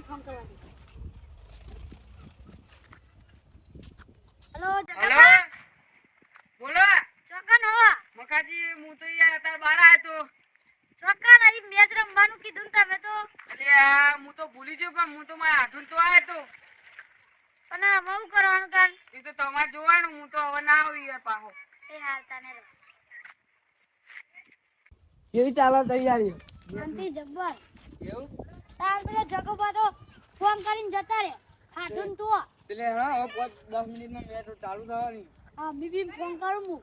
મને ફોન કરવા દે hello hello બોલો. ચોકન હો. મકાજી હું તો યાર અત્યારે બહાર આવ્યો તો. ચોકન અહીં મેચ રમવાનું કીધું તમે તો. એટલે હું તો ભૂલી ગયો પણ હું તો મારા હાથું તો આવ્યો તો. પણ આમાં શું કરવાનું કાલ? એ તો તમારે જોવાનું હું તો હવે ના આવી યાર પાહો. એ હાલ તને રહો કેવી ચાલે તૈયારી? શાંતિ જબ્બર. એવું? તાર પેલો જગોબા તો ફોન કરીને જતા રે હાથું તો એટલે હા હવે પાંચ દસ મિનિટમાં મેચ ચાલુ થવાની હા બીબી ફોન કરું હું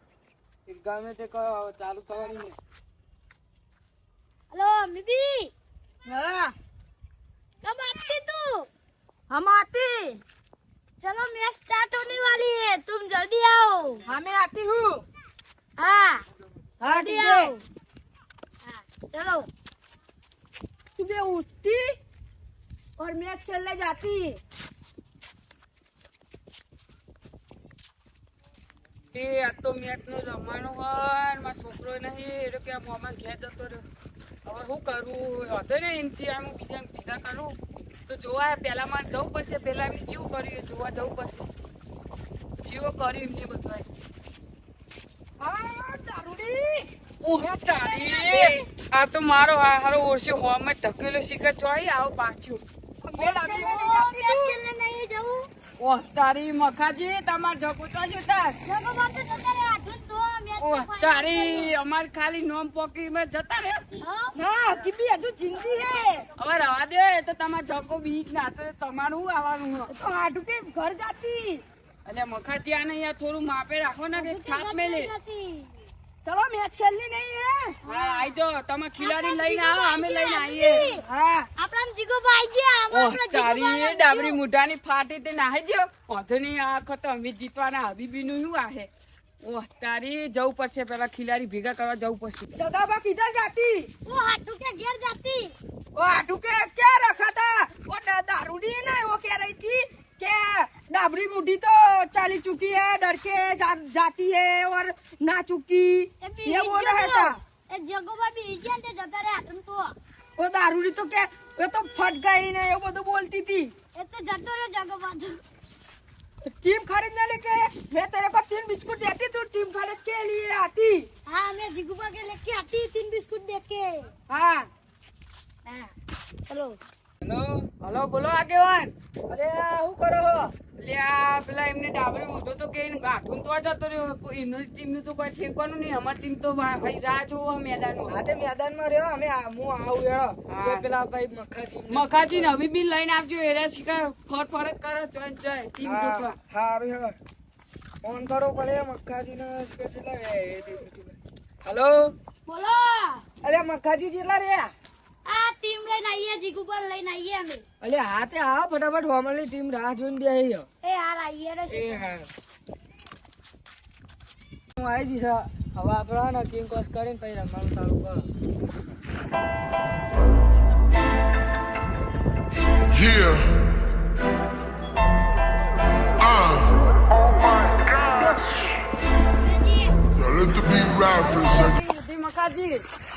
એક ગમે તે કહો હવે ચાલુ થવાની ને हेलो बीबी હા कब आती तू हम आती चलो मैच स्टार्ट होने वाली है तुम जल्दी आओ हमें आती हूँ हाँ हाँ जल्दी आओ हाँ, चलो सुबह उठती और मैच खेलने जाती એ આ તો મેચ નો રમવાનો હોય ને મારો છોકરો નહીં એટલે કે મોમાં ઘેર જતો રહ્યો હવે શું કરું હતો ને એનસીઆઈ હું બીજા ભેગા કરું તો જોવા પહેલા મારે જવું પડશે પહેલા એમ જેવું કર્યું એ જોવા જવું પડશે જેવો કર્યું એમને બધું ઉહા તારી. આ તો મારો હારો ઓરસી હોમે ઢકેલો શીખર ચોઈ આવ પાછું. ઓહ તારી મખાજી તમાર જકો ચોજો તાર? ઓહ તારી અમાર ખાલી નોમ પોકી જતા રે ના કિબી હજુ જિંદગી હે. હવે રવા દે તો તમાર જકો બીક ના તો તમારું આવવાનું તો આટુ કે ઘર જાતી? અલ્યા મખાજી આ થોડું માપે રાખો ને કે થાપ મેલે. ચલો મેચ ખેલની નહીં હે? હા આઈ જો તમે ખિલાડી લઈને આવો અમે લઈને આવીએ. હા. આપણા જીગો ભાઈ જે આપણા તારી ડાબરી મુઠાની ફાટી તે નાહી ગયો ઓધની આખો તો અમે જીતવાના હબીબી નું શું આહે ઓહ તારી જવું પડશે પેલા ખિલાડી ભેગા કરવા જવું પડશે. જગાબા કીધા જાતી. ઓ હાટુ કે ઘેર જાતી. ઓ હાટુ કે ક્યાં રખાતા? ઓ દારૂડી ને ઓ કે રહી કે डाबरी मुढ़ी तो चाली चुकी है डर के जा, जाती है और ना चुकी ए भी ये बोल रहा इज्जत था लो। ए जगोबा भी इज्जत दे जता रे हाथुं तो वो दारूडी तो क्या वो तो फट गई ना वो तो बोलती थी ए तो जतो रे जगोबा तो टीम खरीदने लेके मैं तेरे को तीन बिस्कुट देती तू टीम खरीद के लिए आती हाँ मैं जिगुबा के लेके आती तीन बिस्कुट देख के हाँ हाँ चलो હેલો હલો બોલો આગેવાન અરે શું કરો હો લ્યા પેલા એમને ડાબરી મોટો તો કે ગાઠું તો જતો રહ્યો. એમની ટીમનું તો કોઈ ઠેકવાનું નહીં. અમારી ટીમ તો ભાઈ રાહ જોવો મેદાનમાં. હા તે મેદાનમાં રહ્યો. અમે હું આવું હેડો પેલા ભાઈ મખાજી મખાજી ને હવે બી લઈને આવજો. એરા શિકાર ફર ફરજ કરો. જોઈ જોઈ ટીમ હા જોતો. હારું ફોન કરો પડે મખાજી ને હેલો બોલો. અરે મખાજી જેટલા રહ્યા? આ લઈને આવીએ પર લઈને આવીએ અમે અલે હા તે આવો ફટાફટ હોમલી ટીમ રાહ જોઈને બેહી. એ હાર આવીએ રે એ હા હું આવી જઈશ હવે આપણે ને કિંગ કોસ કરીને પછી રમવાનું ચાલુ કરો Yeah. Uh. Let the beat ride for a second.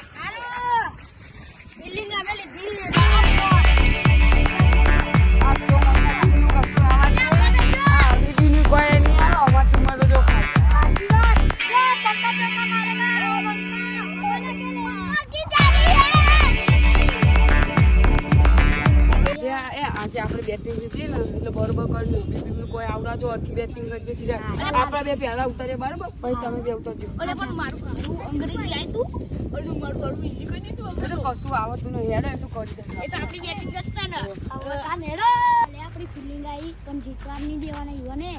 બે પહેલા ઉતારીએ બરાબર? પછી તમે બે ઉતરજો. અરે પણ મારું અંગ્રેજી આવી તું? અને મારું મારું હિન્દી કહી દીધું એટલે કશું આવતું નહીં હેડો એ તો કરી દે. એ તો આપણી બેટિંગ કરતા ને. હવે તા નેડો એટલે આપણી ફિલિંગ આવી પણ જીતવા નહીં દેવાના યુવાને.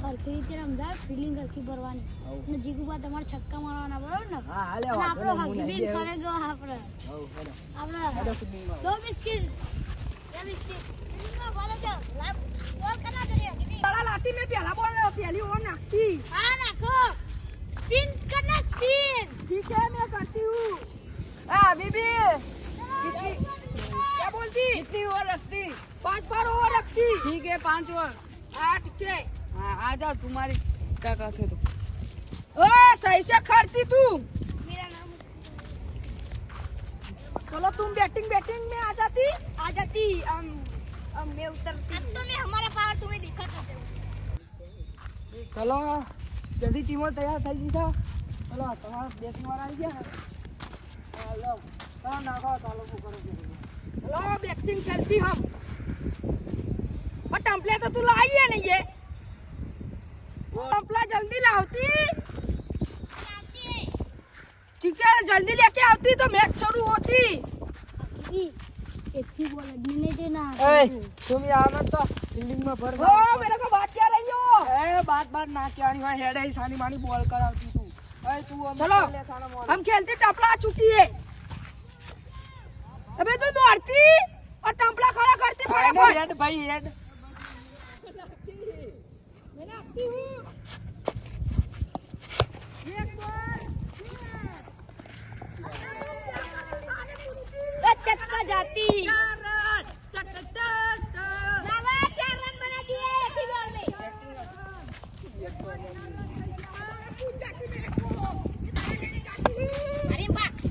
સરખી રીતે રમજાય ફિલિંગ સરખી ભરવાની. અને જીગુબા તમારે છક્કા મારવાના બરાબર ને? હા હાલે અને આપણો નહીં, હું કરે ગયો આપણે. હેડો. આપણે. દો બિસ્કિટ. બિસ્કિટ. લાવ બોલ કના દે હગીબીન તારા લાતી મેં પહેલા બોલ પહેલી ઓવર નાખતી હા નાખો સ્પિન કરના સ્પિન ठीक है मैं करती हूँ हाँ बीबी कितनी क्या बोलती कितनी ओवर रखती पांच बार ओवर रखती ठीक है पांच ओवर आठ के हाँ आ जाओ तुम्हारी क्या कहते तो ओ सही से खड़ती तू मेरा नाम चलो तुम बैटिंग बैटिंग में आ जाती आ जाती हम अब मैं उतरती अब तो मैं हमारा पावर तुम्हें दिखाता हूँ ચલો જલ્દી ટીમો તૈયાર થઈ ગઈ છે ચલો તમારા બેટિંગ વાળા આવી ગયા ને હાલો ચાલો નાખો ચાલો શું કરો છો चलो बैटिंग खेलती हम और टम्पले तो तू लाई है नहीं ये टम्पला जल्दी लाती ठीक है जल्दी लेके आती तो मैच शुरू होती इतनी बॉल अड्डी नहीं देना ए तुम यहाँ मत तो फील्डिंग में भर ओ मेरे को बात क्या रही हो ए बात बात ना क्या नहीं भाई हेड है सानी मानी बॉल कराती तू ए तू हम चलो ले साना बॉल हम खेलते टपला आ चुकी है अबे तू दौड़ती और टम्पला खड़ा करती फटाफट हेड भाई हेड मैं आती हूँ एक बार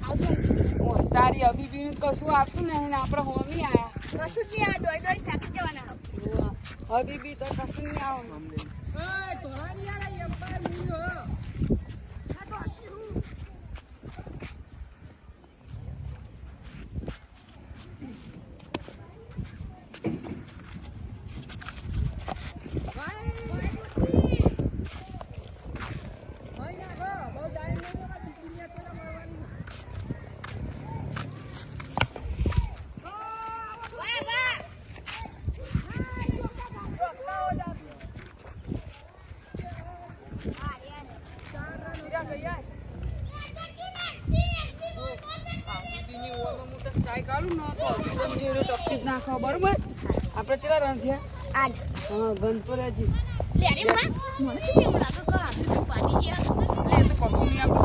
આઉટ ઓ, તારી બી કશું આપતું નહીં ને આપણે હોમી આયા? કશું જ આ દોડી દોડી થાકી જવાના. બી તો કશું નહીં આવે. વાહ વાહ અભિપીની ઓવરમાં હું તો strike આલું ને તો અભિપ્રાય જોઈ તકલીફ બરોબર? આપણે કેટલા રન થયા? આજ. હા ગણતો લે અરે મને મને શું કેવું લાગે? કે આપણે પાણી જેવા. લે તો કશું નહીં આપણે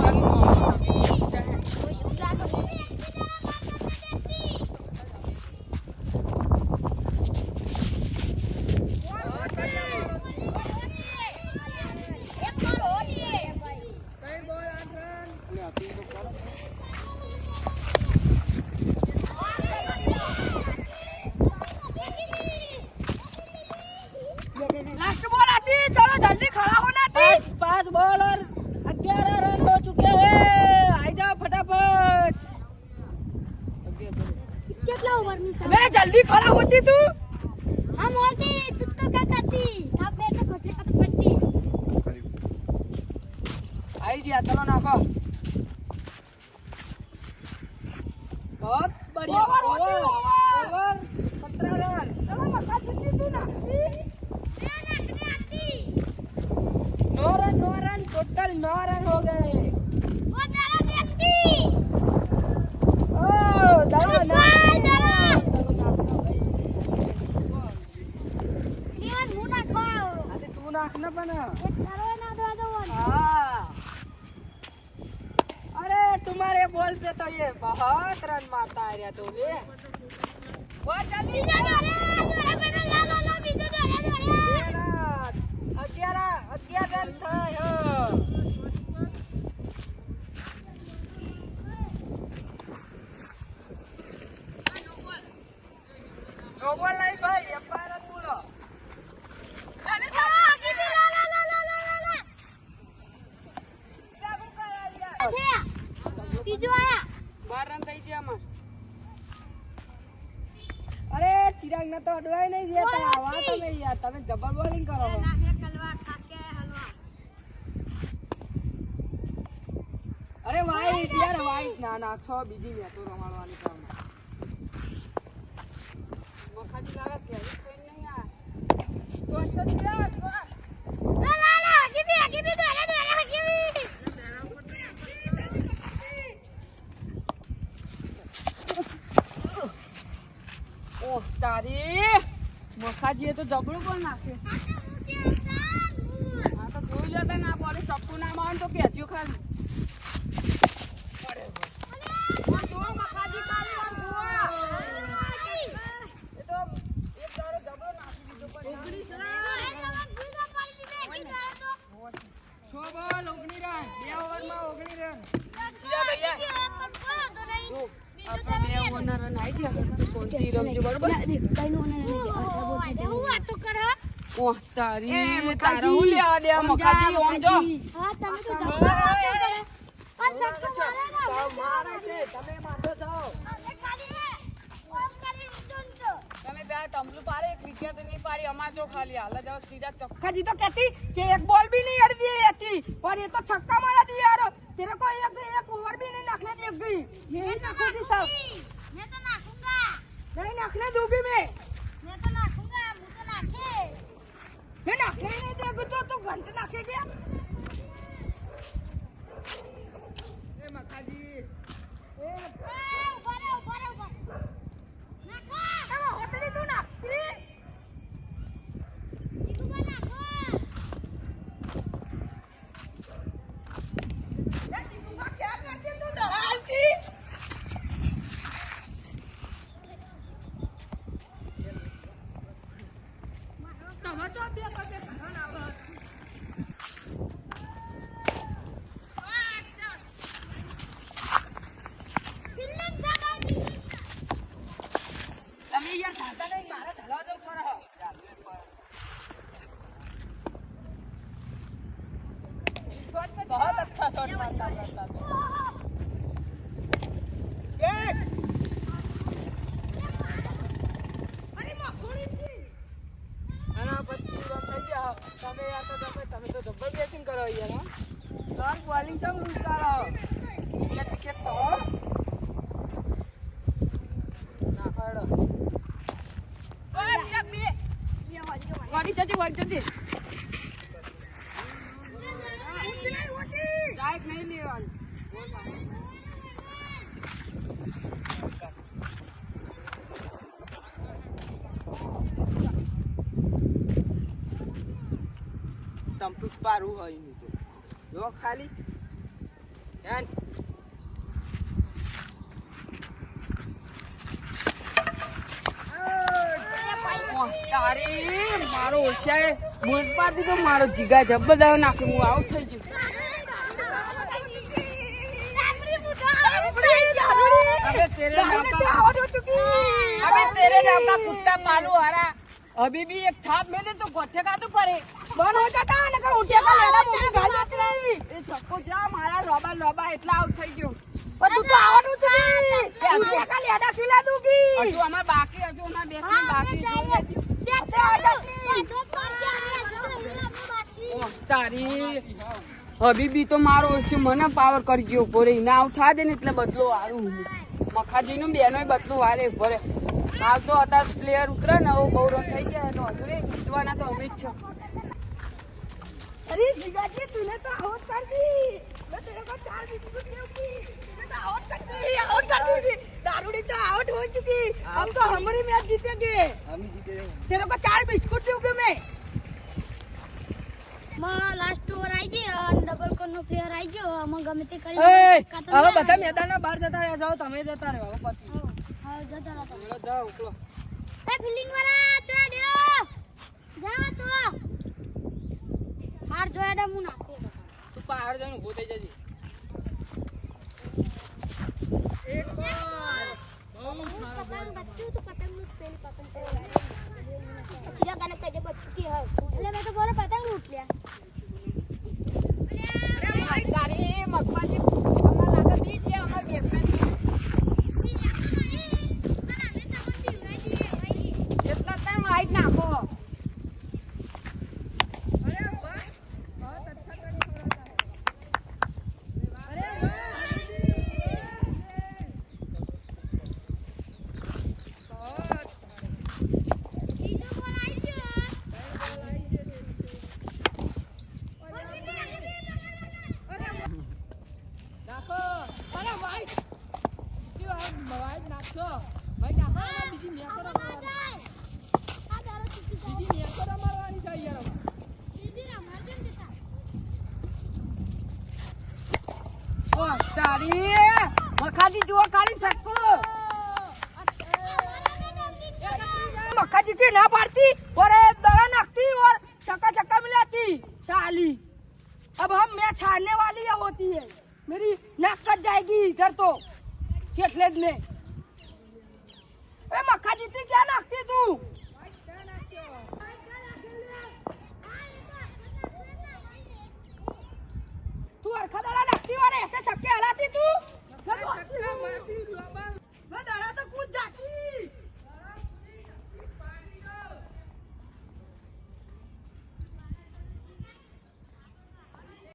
टोटल नौ रन हो गए वो तारा देखती ओ दादा ना भाई, दादा। चलो नाखो भाई લેવન હું ના ખાવ अरे तू नाखना बना એક તારો ના દો તમે યાર તમે જબર બોલિંગ કરો નાખે કલવા ખાકે હલવા. અરે વાઈટ યાર વાઈટ ના નાખો બીજી ને તો રમાડવાની કામ. મખાજી લાગે ફેરી કોઈ નહીં આ તો તો ચિરાગ, તો આ. લા લા લા આગળ બી આગળ બી દોડે દોડે આગળ બી. ઓહ તારી! મખાજીએ તો જબરું પણ નાખ્યું હા તો જોઈ લો આ બોલે સપનું ના માન તો કહેજો ખાલી છ બોલ ઓગણી રન બે ઓવરમાં ઓગણી રન આપણે બે ઓવરના રન આવી ગયા તો રમજો બરોબર ના, કઈનું અને નહીં, દેખ, આટલા બહુ થઈ ગયા. ઓહ તારી એ, તારે મખાજી. હું લેવા દે ઓમ મખાજી જા, ઓમ જો મખાજી. હા, તમે તો જબ્બર વાતો કરો. આ ચક્કર મારે ને, મારે છે તમે માથો જાઓ અમે ખાલી ઓમ કરીને ઊંચો ઊંચો. તમે બે ટમલું પાડે એક વિકેટ નહીં પાડી અમાર જો ખાલી હાલ જાવ સીધા ચોક खजी तो कहती कि एक बॉल भी नहीं अड़ दी रहती और ये तो छक्का मारा दिया यार तेरे को एक एक ओवर भी नहीं नाखने दी गई ये मैं तो नाखोगी सब नाखूंगी, मैं तो नाखूंगा नहीं नाखने दूंगी मैं હે નાખે ને તે બધું તું ઘંટ નાખે ગયા. એ મખાજી એ તમે તો બે પગે સહન આવે ફિલ્ડિંગ સામે ફિલ્ડિંગ. તમે યાર ખાતા નહીં મારે ધલા દો કરો बहुत अच्छा शॉट मारता करता તમે યાર તો તમે તમે તો જબ્બર બેટિંગ કરો યાર ત્રણ લોંગ બોલિંગ તો ઉતારો? વિકેટ વિકેટ તો ના ખડો વાડી જતી વાડી જતી ટમટું પારું હોય એનું તો. જો ખાલી. મારો ઓછાએ. બોટ પાર મારો જીગા જબદાયો નાખે. હું આવું થઈ ગયું. હવે તેરે નામ કુત્તા પાલુ હારા. અભી એક થાપ મેલે તો ગોઠે કા તો પડે બંધ હો જતા ને કે ઉઠ્યા કા લેડા મોટી ગાલ જતી એ છક્કો જા મારા રોબા રોબા એટલા આઉટ થઈ ગયો. પણ તું તો આવડું છે. ઉઠ્યા કા લેડા ખીલા દૂંગી હજુ અમાર બાકી હજુ અમાર બેસને બાકી તારી. હબીબી તો મારો છે મને પાવર કરી ગયો ભરે ના આવું થા દે ને એટલે બદલો હારું. મખાજી નું બેનો બદલું વારે ભરે. હાલ તો અત્યારે પ્લેયર ઉતરે ને બહુ રન થઈ ગયા તો હજુ રે જીતવાના તો અમે જ છે. अरे जिगाजी तूने तो आउट कर दी मैं तेरे को चार बिस्कुट दूंगी तूने तो आउट कर दी आउट कर दी दारूडी तो आउट हो चुकी हम तो हमारी मैच जीतेंगे અમે જીતે तेरे को चार बिस्कुट दूंगी मैं લાસ્ટ ઓવર આવી ગયો અને ડબલ કોર નો પ્લેયર આવી ગયો અમે ગમે તે કરી હવે બધા મેદાનના બહાર જતા રહ્યા જાઓ તમે જતા રહ્યો હવે પછી હા જતો રહો તમે. જાઓ ઉકલો એ ફિલ્ડિંગ વાળા ચોડ્યો જાવ તો હાર જોયા હું નાખી તું પાર જોઈને ઊભો થઈ જજે. એક બાર બહુ સારું બચ્ચું તો પતંગનું સ્પેલ પતંગ છે. ચીલા કાને કહે જે બચ્ચું કે હે એટલે મેં તો બોલે પતંગ લૂટ લ્યા અરે મારી મગપાજી તારી મખાજી જુઓ ખાલી સક્કો मक्का जी ना पाड़ती और ये दड़ा नाखती और चक्का चक्का मिलाती साली अब हम मैच हारने वाली है होती है मेरी नाक कट जाएगी इधर तो चेटलेट में ए मक्खा जीती क्या नाकती तू तू अरखा दाला नाकती और ऐसे छक्के हलाती तू मैं तो कूद जाती